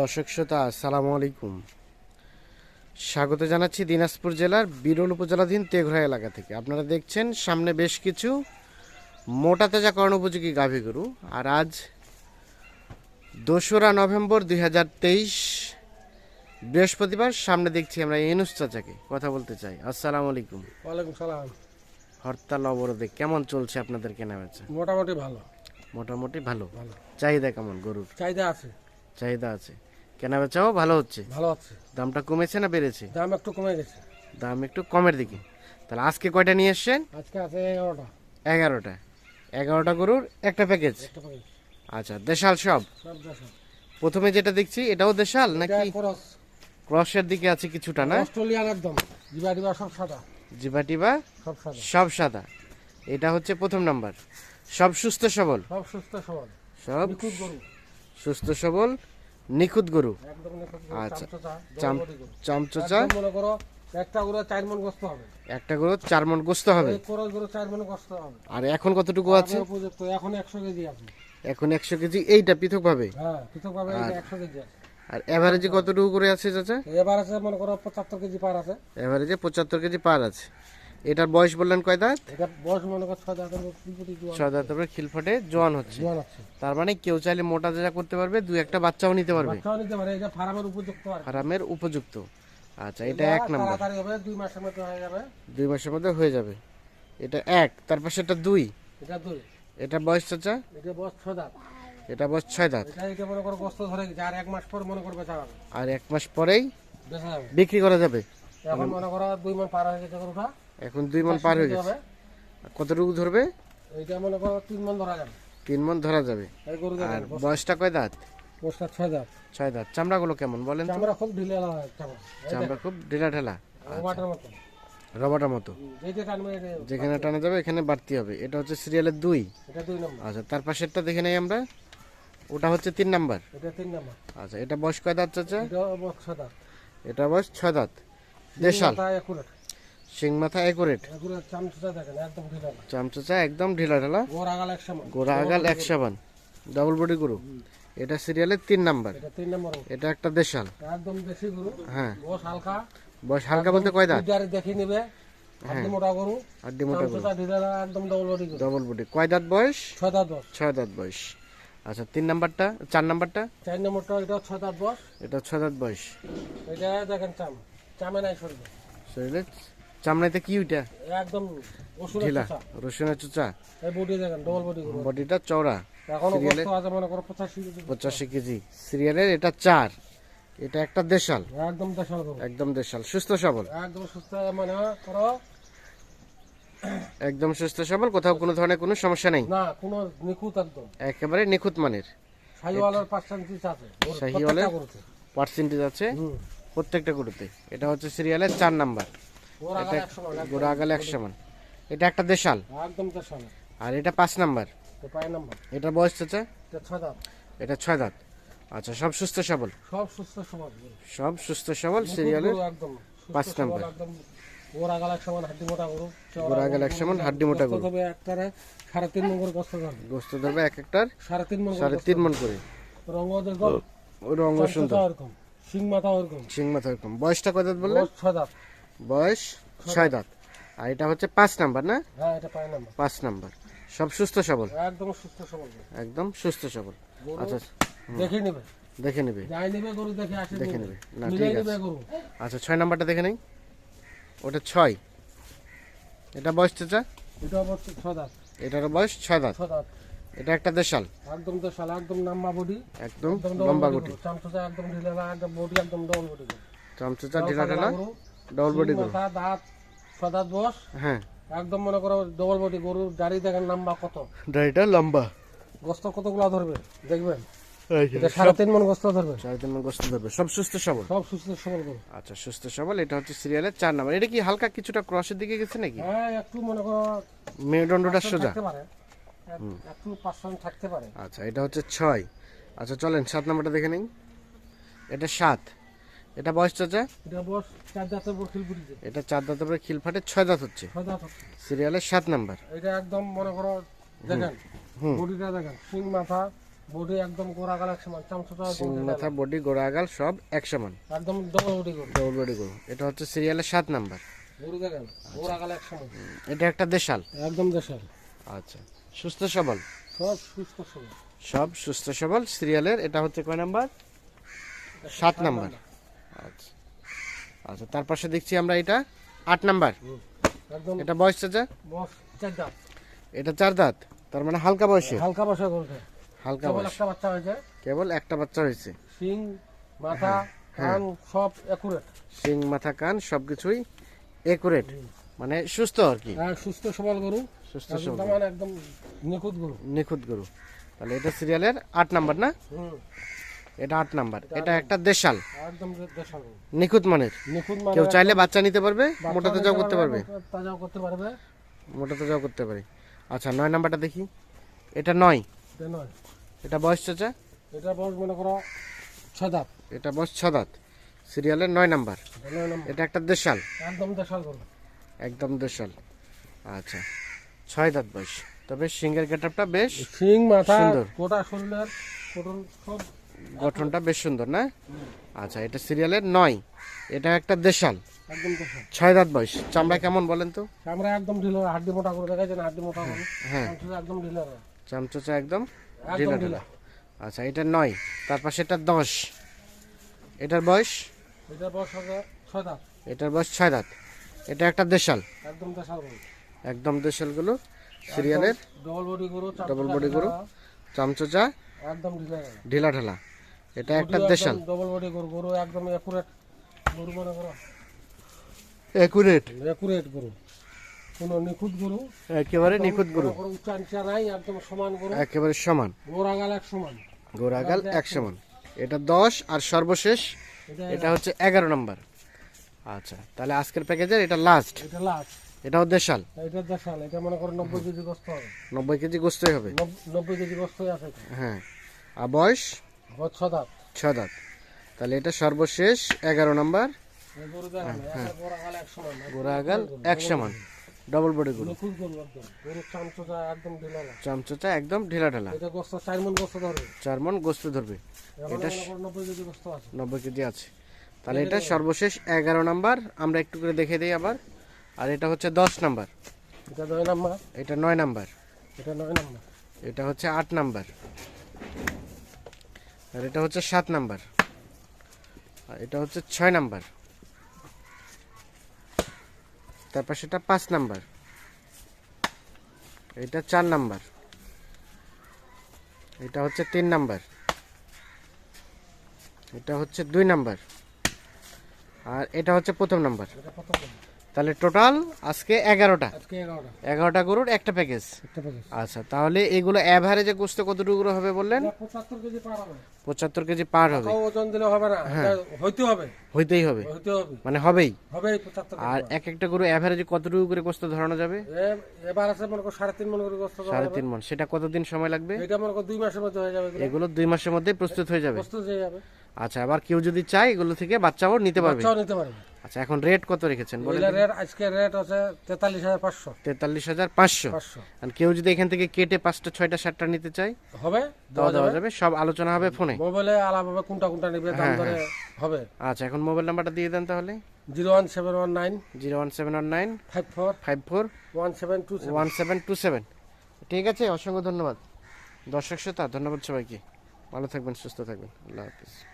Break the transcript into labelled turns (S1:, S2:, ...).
S1: দর্শক শ্রোতা আসসালামু আলাইকুম। স্বাগত জানাচ্ছি দিনাজপুর জেলার বিরল উপজেলাধীন তেঘরা এলাকা থেকে। আপনারা দেখছেন সামনে বেশ কিছু মোটা তেজা কর্ণ উপযোগী গাভী গরু। আর আজ দোসরা নভেম্বর দুই হাজার তেইশ বৃহস্পতিবার সামনে দেখছি আমরা ইনুস চাচাকে কথা বলতে চাই। আসসালামু আলাইকুম।
S2: ওয়ালাইকুম সালাম।
S1: হরতাল অবরোধে কেমন চলছে আপনাদের কেনা বেচা?
S2: মোটামুটি ভালো।
S1: মোটামুটি ভালো। চাহিদা কেমন গরুর?
S2: চাহিদা আছে।
S1: চাহিদা আছে। কেনা বেচাও ভালো হচ্ছে।
S2: ভালো আছে
S1: দামটা কমেছে না বেড়েছে?
S2: দাম একটু কমে গেছে।
S1: দাম একটু কমের দিকে। তাহলে আজকে কয়টা নিয়ে এসছেন?
S2: আজকে আছে এগারোটা।
S1: এগারোটা। এগারোটা গরুর একটা প্যাকেজ আচ্ছা দেশাল সব? প্রথমে যেটা দেখছি এটাও দেশাল নাকি ক্রসের দিকে আছে কিছুটা না?
S2: অস্ট্রেলিয়ান একদম। জিবা সব সাদা।
S1: জিবাটিবা
S2: সব সাদা।
S1: সব সাদা। এটা হচ্ছে প্রথম নাম্বার। সব সুস্থ সবল?
S2: সব সুস্থ সবল।
S1: সব
S2: গরু।
S1: সুস্থ সবল নিখুঁত গরু। আচ্ছা।
S2: চামচোচা, মনে করো একটা গরু চার মন গোস্ত হবে।
S1: একটা গরু চার মন গোস্ত হবে।
S2: এই খরচ গরু চার মন গোস্ত হবে।
S1: আর এখন কতটুকু আছে?
S2: উপযুক্ত এখন একশো কেজি আছে।
S1: এখন একশো কেজি এইটা পৃথক ভাবে
S2: হ্যাঁ কেজি আছে।
S1: আর এভারেজে কতটুকু করে আছে চাচা?
S2: আছে মনে করো পঁচাত্তর কেজি পার আছে।
S1: এভারেজে পঁচাত্তর কেজি পার আছে। এটার বয়স বললেন কয় দাঁত?
S2: এটা বয়স মনে করো ছয় জোয়ান
S1: ছয় দাঁত তারপরে খিলফটে জোয়ান হচ্ছে।
S2: জোয়ান আছে
S1: তার মানে কেউ চাইলে মোটা তাজা করতে পারবে দুই একটা বাচ্চাও নিতে পারবে।
S2: বাচ্চাও নিতে পারে এটা ফার্মের উপযুক্ত কি।
S1: উপযুক্ত। আচ্ছা এটা এক নাম্বার।
S2: দুই মাসের মধ্যে হয়ে যাবে।
S1: দুই মাসের মধ্যে হয়ে যাবে। এটা এক তার পাশে এটা দুই।
S2: এটা দুই।
S1: এটা বয়স চাচা?
S2: এটা বয়স ছয় দাঁত।
S1: এটা বয়স ছয় দাঁত।
S2: এটা মনে করো গোস্ত ধরে আর এক মাস পর মনে করবে বেচা
S1: আর এক মাস পরেই বিক্রি করা যাবে।
S2: এখন মনে করো দুই মাস পার হয়ে গেছে গরুটা।
S1: এখন দুই মন পার হয়ে গেছে। কতটুকু ধরবে?
S2: এইটা মনে করো তিন মন ধরা যাবে।
S1: তিন মন ধরা যাবে। আর বয়সটা কয় দাঁত?
S2: ছয় দাঁত।
S1: ছয় দাঁত। চামড়াগুলো কেমন বলেন
S2: চামড়া খুব ঢিলে চামড়া।
S1: খুব ঢিলা ঢেলা। রবাটার মতো।
S2: এটা-
S1: যেখানে টানা যাবে এখানে বাড়তি হবে। এটা হচ্ছে সিরিয়ালের দুই। আচ্ছা তার পাশেরটা দেখে নেই আমরা? ওটা হচ্ছে তিন নাম্বার। আচ্ছা এটা বয়স কয় দাঁত চাচা?
S2: এটা বয়স ছয় দাঁত।
S1: দেশাল। শিং মাথা একুরেট
S2: একুরেট একদম ঢিলে
S1: ঢিলা গোড়া আগাল এক সাবান ডাবল বডি গরু এটা সিরিয়ালের তিন নাম্বার।
S2: এটা তিন নম্বর
S1: এটা একটা দেশাল।
S2: একদম দেশি গরু।
S1: হ্যাঁ।
S2: গোস হালকা।
S1: বয়স হালকা বলতে কয় দাঁত?
S2: দেখি নিবে। একদম ডবল বডি
S1: ডবল বডি কয় দাঁত বয়স?
S2: ছয় দাঁত
S1: ছয় দাঁত বয়স। আচ্ছা তিন নাম্বারটা চার নাম্বারটা?
S2: চার নম্বরটা এটা ছয় দাঁত বস
S1: এটা ছয় দাঁত বয়স।
S2: এটা দেখেন চাম। চামে নাই শরীরে।
S1: শরীরে চামড়াইতে কি ওইটা?
S2: একদম
S1: ঢিলা রসুনের চুচা? বডিটা চওড়া।
S2: পঁচাশি কেজি।
S1: সিরিয়ালের এটা চার। এটা একটা দেশাল।
S2: একদম দেশাল
S1: একদম দেশাল। সুস্থ সবল।
S2: একদম সুস্থ মানে করো।
S1: একদম সুস্থ সবল কোথাও কোনো ধরনের কোনো সমস্যা নেই।
S2: না কোনো নিখুঁত একদম।
S1: একেবারে নিখুঁত মানের।
S2: আছে।
S1: শাহিওয়ালের? পার্সেন্টেজ আছে প্রত্যেকটা গরুতে। এটা হচ্ছে সিরিয়ালের চার নাম্বার।
S2: ওর আগালে একশো মান।
S1: গোড়া এটা একটা দেশাল।
S2: একদম দেশাল।
S1: আর এটা পাঁচ নাম্বার। এটা বয়স চাচা
S2: এটা ছয় দাঁত।
S1: আচ্ছা সব সুস্থ সবল?
S2: সব সুস্থ গরু।
S1: সব সুস্থ সবল সিরিয়ালের পাঁচ নাম্বার।
S2: একদম ওর এক সমান হাড্ডি মোটা গরু।
S1: গোড়া আগালে এক সমান, হাড্ডি মোটা গরু।
S2: তবে একটারে সাড়ে তিন মন করে গোস্ত ধরবে।
S1: গোস্ত ধরবে এক একটার
S2: সাড়ে তিন মন
S1: সাড়ে তিন মন করে।
S2: রঙ দেখো
S1: রঙ সুন্দর।
S2: সিং মাথা ওরকম।
S1: সিং মাথা এরকম বয়সটা কত
S2: বয়স ছয় দাঁত।
S1: বয়স ছয় দাঁত। আর এটা হচ্ছে পাঁচ নাম্বার না?
S2: হ্যাঁ এটা পায় নাম্বার।
S1: পাঁচ নাম্বার। সব সুস্থ সবল?
S2: একদম সুস্থ সবল।
S1: একদম সুস্থ সবল। আচ্ছা
S2: দেখে নিবে।
S1: দেখে নেবে।
S2: যাই নিবে গরু দেখে আসে
S1: দেখে
S2: নিবে।
S1: না ঠিক আছে। আচ্ছা ছয় নাম্বারটা দেখে নেই। ওটা ছয়। এটা বয়স চাচা?
S2: এটা অবশ্য ছয় দাঁত।
S1: এটার বয়স ছয় দাঁত। এটা একটা দেশাল।
S2: একদম তো শালা একদম নাম্বা বডি।
S1: একদম লম্বা গুটি
S2: চামচা একদম ঢিলে একদম বডি একদম ডবল বডি
S1: চামচুচা ঢিলা ঢালা ডবল বডি
S2: মাথা দাঁত বস
S1: হ্যাঁ।
S2: একদম মনে করো ডবল বডি গরুর দাড়ি দেখেন নাম্বা কত।
S1: দাড়িটা লম্বা।
S2: গোস্ত কতগুলা ধরবে দেখবেন? সাড়ে তিন মন গোস্ত ধরবে।
S1: সাড়ে তিন গোস্ত ধরবে। সব সুস্থ সবল?
S2: সব সুস্থ সবল গরু।
S1: আচ্ছা সুস্থ সবল। এটা হচ্ছে সিরিয়ালের চার নাম্বার। এটা কি হালকা কিছুটা ক্রসের দিকে গেছে নাকি?
S2: হ্যাঁ একটু মনে করো
S1: মেরুদণ্ডটা সোজা।
S2: একটু পার্সেন্ট থাকতে পারে।
S1: আচ্ছা এটা হচ্ছে ছয়। আচ্ছা চলেন সাত নাম্বারটা দেখে নিন। এটা সাত। এটা বয়স চাচা
S2: এটা বস চার দাঁতের উপর খিলপুরিতে
S1: এটা চার দাঁতের পরে খিল ফাটে ছয় দাঁত হচ্ছে।
S2: ছয় দাঁত হচ্ছে।
S1: সিরিয়ালের সাত নাম্বার।
S2: এটা একদম মনে করো দেখেন বডিটা দেখেন সিং মাথা বডি একদম গোড়া গাল এক সমান চামচটা
S1: সিং মাথা বডি গোড়া আগাল সব এক সমান
S2: একদম ডবল বডি গরু
S1: ডবল বডি গরু এটা হচ্ছে সিরিয়ালের সাত নাম্বার।
S2: গরু দেখেন গোড়া গাল এক সমান
S1: এটা একটা দেশাল।
S2: একদম দেশের
S1: আচ্ছা সুস্থ সবল?
S2: সব সুস্থ সবল।
S1: সব সুস্থ সবল। সিরিয়ালের এটা হচ্ছে কয় নাম্বার? সাত নাম্বার। আচ্ছা। আচ্ছা তার পাশে দেখছি আমরা এটা আট নাম্বার। এটা বয়স চাচা? এটা চার দাঁত তার মানে হালকা বয়সে।
S2: হালকা গরুটা
S1: হালকা বয়স।
S2: একটা বাচ্চা হয়েছে।
S1: কেবল একটা বাচ্চা হয়েছে।
S2: শিং মাথা কান সব একুরেট
S1: সিং মাথা কান সবকিছুই একুরেট মানে সুস্থ আর কি।
S2: আর সুস্থ সবল গরু।
S1: সুস্থ সবল।
S2: মানে একদম নিখুঁত গরু।
S1: নিখুঁত গরু। তাহলে এটা সিরিয়ালের আট নাম্বার না?
S2: হুম।
S1: এটা আট নাম্বার। এটা একটা দেশাল।
S2: একদম দেশাল। গরু
S1: নিখুঁত মানের।
S2: মানে
S1: কেউ চাইলে বাচ্চা নিতে পারবে মোটা তাজাও করতে পারবে
S2: তাজাও করতে পারবে।
S1: মোটা তাজাও করতে পারে। আচ্ছা নয় নাম্বারটা দেখি। এটা নয়।
S2: এটা নয়।
S1: এটা বয়স চাচা?
S2: এটা বয়স মনে করো ছয় দাঁত।
S1: এটা বয়স ছ দাঁত। সিরিয়ালের নয় নাম্বার।
S2: এটা
S1: একটা দেশাল।
S2: একদম দেশাল
S1: একদম দেশাল। আচ্ছা ছয় দাঁত বয়স। তবে সিঙ্গের গেটআপটা বেশ
S2: শিং মাথা
S1: সুন্দর।
S2: গোটা শরীরের কোটন সব
S1: গঠনটা বেশ সুন্দর না? আচ্ছা এটা সিরিয়ালের নয় এটা একটা দেশাল।
S2: একদম
S1: ছয় দাঁত বয়স চামড়া কেমন বলেন তো?
S2: আমরা একদম ঢিলার হাড্ডি মোটা করে দেখাচ্ছেন হাড্ডি মোটা করে।
S1: হ্যাঁ।
S2: একদম ঢিলার
S1: চামচোচা একদম ঢিলা
S2: ঢিলা।
S1: আচ্ছা এটা নয় তার পাশে এটা দশ। এটার বয়স?
S2: এটা বয়স ছয় দাঁত।
S1: এটার বয়স ছয় দাঁত। এটা একটা দেশাল।
S2: একদম দেশাল
S1: একদম দেশালগুলো সিরিয়ালের
S2: ডবল বডি গরু
S1: Double body গরু। চামচোচা
S2: একদম
S1: ঢিলা ঢালা এটা একটা দেশাল।
S2: ডবল বডি গরু গরু একদম একুরেট গরু মনে করো।
S1: একুরেট
S2: একুরেট গরু। কোনো নিখুঁত গরু
S1: একেবারে নিখুঁত গরু।
S2: কোনো উচ্চা নিচা নাই একদম সমান গরু।
S1: একেবারে সমান।
S2: গোড়া গাল এক সমান।
S1: গোড়াগাল এক সমান। এটা দশ আর সর্বশেষ
S2: এটা
S1: হচ্ছে এগারো নম্বর। আচ্ছা তাহলে আজকের প্যাকেজের এটা লাস্ট
S2: এটা লাস্ট
S1: এটাও দেশাল।
S2: এটা দেশাল এটা মনে করো নব্বই কেজি গোস্ত হবে।
S1: নব্বই কেজি গোস্তই হবে।
S2: নব- নব্বই কেজি গোস্তই আছে
S1: হ্যাঁ। আর বয়স?
S2: বছর ছ দাঁত
S1: ছ দাঁত তাহলে এটা সর্বশেষ এগারো নম্বর।
S2: দেখেন একটা গোড়া গাল এক সমান
S1: ডবল বডি গরু
S2: চামচটা একদম ঢিলা
S1: ঢিলা
S2: এটা চার মন গোস্ত ধরবে। এখন নব্বই কেজি আছে।
S1: নব্বই কেজি আছে। তাহলে এটা সর্বশেষ এগারো নাম্বার। আমরা একটু করে দেখে দিই আবার। আর এটা হচ্ছে দশ নাম্বার।
S2: এটা নয় নাম্বার।
S1: এটা নয় নাম্বার।
S2: এটা নয় নাম্বার।
S1: এটা হচ্ছে আট নাম্বার। আর এটা হচ্ছে সাত নাম্বার। আর এটা হচ্ছে ছয় নাম্বার। তারপর সেটা পাঁচ নাম্বার। এটা চার নাম্বার। এটা হচ্ছে তিন নাম্বার। এটা হচ্ছে দুই নাম্বার। আর এটা হচ্ছে প্রথম নাম্বার? তাহলে টোটাল আজকে এগারোটা।
S2: এগারোটা।
S1: গরুর একটা প্যাকেজ। আচ্ছা তাহলে এগুলো অ্যাভারেজে গোস্ত কতটুকু হবে বললেন?
S2: পঁচাত্তর কেজি পার হবে। ওজন দিলে হবে না এটা হইতে হবে।
S1: হইতেই হবে। মানে হবেই।
S2: হবে
S1: আর এক একটা গরু অ্যাভারেজে কতটুকু করে গোস্ত ধরানো যাবে?
S2: এবার আছে মনে করো সাড়ে তিন মন করে গোস্ত
S1: সাড়ে তিন মন। সেটা কতদিন সময় লাগবে?
S2: এটা মনে করো দুই মাসের মধ্যে হয়ে যাবে। এগুলো।
S1: দুই মাসের মধ্যেই প্রস্তুত হয়ে যাবে।
S2: গোস্ত হয়ে যাবে।
S1: আচ্ছা আবার কেউ যদি চায় এগুলো থেকে বাচ্চাও নিতে পারবে।
S2: বাচ্চাও নিতে পারবে।
S1: আচ্ছা এখন রেট কত রেখেছেন বলেন
S2: রেট আজকে রেট আছে তেতাল্লিশ হাজার পাঁচশো।
S1: তেতাল্লিশ হাজার পাঁচশো।
S2: পাঁচশো।
S1: আর কেউ যদি এখান থেকে কেটে পাঁচটা ছয়টা সাতটা নিতে চায়
S2: হবে?
S1: দেওয়া দেওয়া যাবে? সব আলোচনা হবে ফোনে।
S2: মোবাইলে আলাপ হবে কোনটা কোনটা নিবে দাম
S1: হ্যাঁ,
S2: ধরে হবে।
S1: আচ্ছা এখন মোবাইল নাম্বারটা দিয়ে দেন তাহলে।
S2: Zero one seven one nine.
S1: Zero one seven one nine.
S2: Five four.
S1: Five four.
S2: One seven two
S1: one seven two seven. ঠিক আছে অসংখ্য ধন্যবাদ। দর্শক শ্রোতা ধন্যবাদ সবাইকে। ভালো থাকবেন সুস্থ থাকবেন। আল্লাহ হাফিজ।